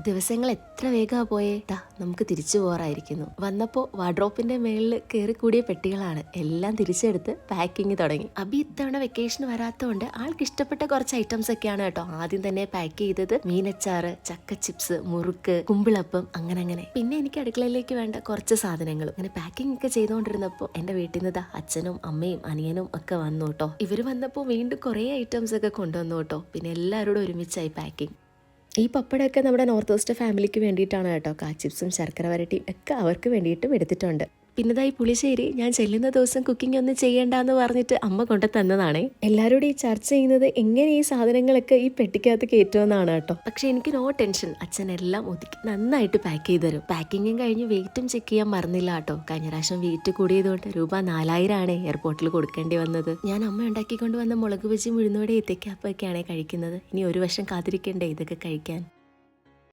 ദിവസങ്ങൾ എത്ര വേഗമാണ് പോയേ? താ നമുക്ക് തിരിച്ചു പോറായിരിക്കുന്നു വന്നപ്പോൾ വാർഡ്രോപ്പിന്റെ മേളിൽ കയറി കൂടിയ പെട്ടികളാണ്. എല്ലാം തിരിച്ചെടുത്ത് പാക്കിങ് തുടങ്ങി. അബി ഇത്തവണ വെക്കേഷൻ വരാത്തതുകൊണ്ട് ആൾക്ക് ഇഷ്ടപ്പെട്ട കുറച്ച് ഐറ്റംസ് ഒക്കെയാണ് കേട്ടോ. ആദ്യം തന്നെ പാക്ക് ചെയ്തത് മീനച്ചാറ് ചക്ക ചിപ്സ് മുറുക്ക് കുമ്പിളപ്പം അങ്ങനെ അങ്ങനെ. പിന്നെ എനിക്ക് അടുക്കളയിലേക്ക് വേണ്ട കുറച്ച് സാധനങ്ങളും അങ്ങനെ പാക്കിംഗ് ഒക്കെ ചെയ്തുകൊണ്ടിരുന്നപ്പോൾ എന്റെ വീട്ടിൽ നിന്ന് അച്ഛനും അമ്മയും അനിയനും ഒക്കെ വന്നു കേട്ടോ. ഇവർ വന്നപ്പോൾ വീണ്ടും കുറേ ഐറ്റംസ് ഒക്കെ കൊണ്ടുവന്നു കേട്ടോ. പിന്നെ എല്ലാവരോടും ഒരുമിച്ചായി പാക്കിംഗ് ഈ പപ്പടമൊക്കെ നമ്മുടെ നോർത്ത് വെസ്റ്റ് ഫാമിലിക്ക് വേണ്ടിയിട്ടാണ് കേട്ടോ. കാച്ചിപ്സും ശർക്കര വരട്ടിയും ഒക്കെ അവർക്ക് വേണ്ടിയിട്ടും എടുത്തിട്ടുണ്ട്. പിന്നതായി പുളിശ്ശേരി ഞാൻ ചെല്ലുന്ന ദിവസം കുക്കിംഗ് ഒന്നും ചെയ്യണ്ടെന്ന് പറഞ്ഞിട്ട് അമ്മ കൊണ്ടു തന്നതാണ്. എല്ലാവരോടും ഈ ചർച്ച ചെയ്യുന്നത് എങ്ങനെ ഈ സാധനങ്ങളൊക്കെ ഈ പെട്ടിക്കകത്ത് കയറ്റുമെന്നാണ് കേട്ടോ. പക്ഷെ എനിക്ക് നോ ടെൻഷൻ അച്ഛൻ എല്ലാം ഒതുക്കി നന്നായിട്ട് പാക്ക് ചെയ്ത് തരും പാക്കിങ്ങും കഴിഞ്ഞ് വെയിറ്റും ചെക്ക് ചെയ്യാൻ മറന്നില്ല കേട്ടോ. കഴിഞ്ഞ പ്രാവശ്യം വെയിറ്റ് കൂടിയതുകൊണ്ട് രൂപ നാലായിരം ആണ് എയർപോർട്ടിൽ കൊടുക്കേണ്ടി വന്നത്. ഞാൻ അമ്മ ഉണ്ടാക്കിക്കൊണ്ട് വന്ന മുളക് ബജി ഉഴുന്നുവടെ ഏത്തയ്ക്കാപ്പൊക്കെയാണ് കഴിക്കുന്നത്. ഇനി ഒരു വർഷം കാത്തിരിക്കണ്ടേ ഇതൊക്കെ കഴിക്കാൻ?